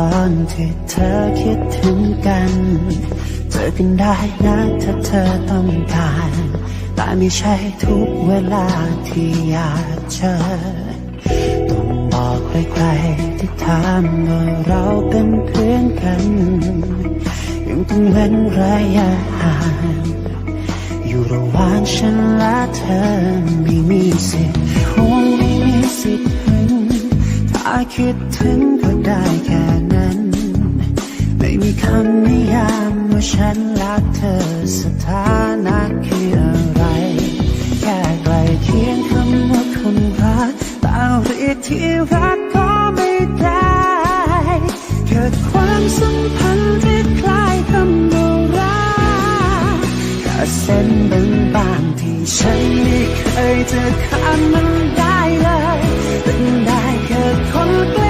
อแค่ตอนที่เธอคิดถึงกัน เจอกันได้นะถ้าเธอต้องการ แต่ไม่ใช่ทุกเวลาที่อยากเจอ ต้องบอกใครๆที่ถามว่าเราเป็นเพื่อนกัน ยังต้องเว้นระยะห่างอยู่ระหว่างฉันและเธอไม่มีสิทธิ์คงไม่มีสิทธิ์หึงถ้าคิดถึง ได้แค่นั้น ไม่มีคำนิยามว่าฉันรักเธอสถานะคืออะไร แค่ใกลเคียงคำว่าคนรักแต่เรียกที่รักก็ไม่ได้เกิดความสัมพันธ์ที่คล้ายคำว่ารักแค่เส้นบางๆที่ฉันไม่เคยจะข้ามมันได้เลยเป็นได้แค่คนใกล้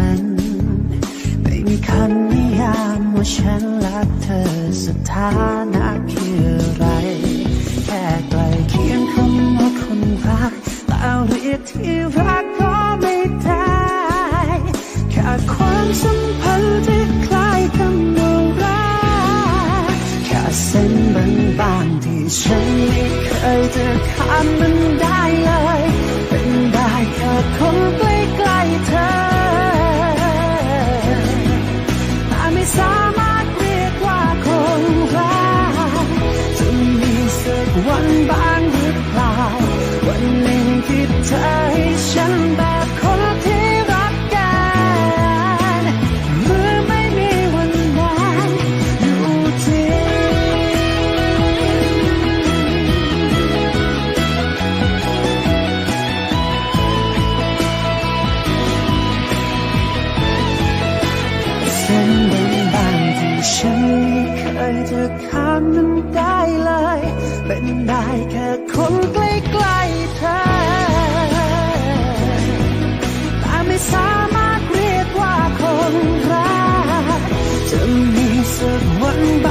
คำนิยามว่าฉันรักเธอสถานะคืออะไร แค่ใกล้เคียงคำว่าคนรักแต่เรียกที่รักก็ไม่ได้แค่ความสัมพันธ์ที่คล้ายคำว่ารักแค่เส้นบางๆที่ฉันไม่เคยจะข้ามมัน เส้นบางๆที่ฉันไม่เคยจะข้ามมันได้เลย เป็นได้แค่คนใกล้ๆเธอแต่ไม่สามารถเรียกว่าคนรักจะมีสักวันบ้าง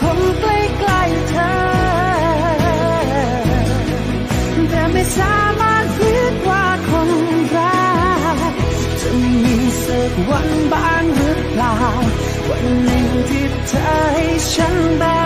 คงใกล้ใกล้เธอ แต่ไม่สามารถคิดว่าคนรักจะมีสักวันบ้างหรือเปล่า วันหนึ่งที่เธอให้ฉันแบบ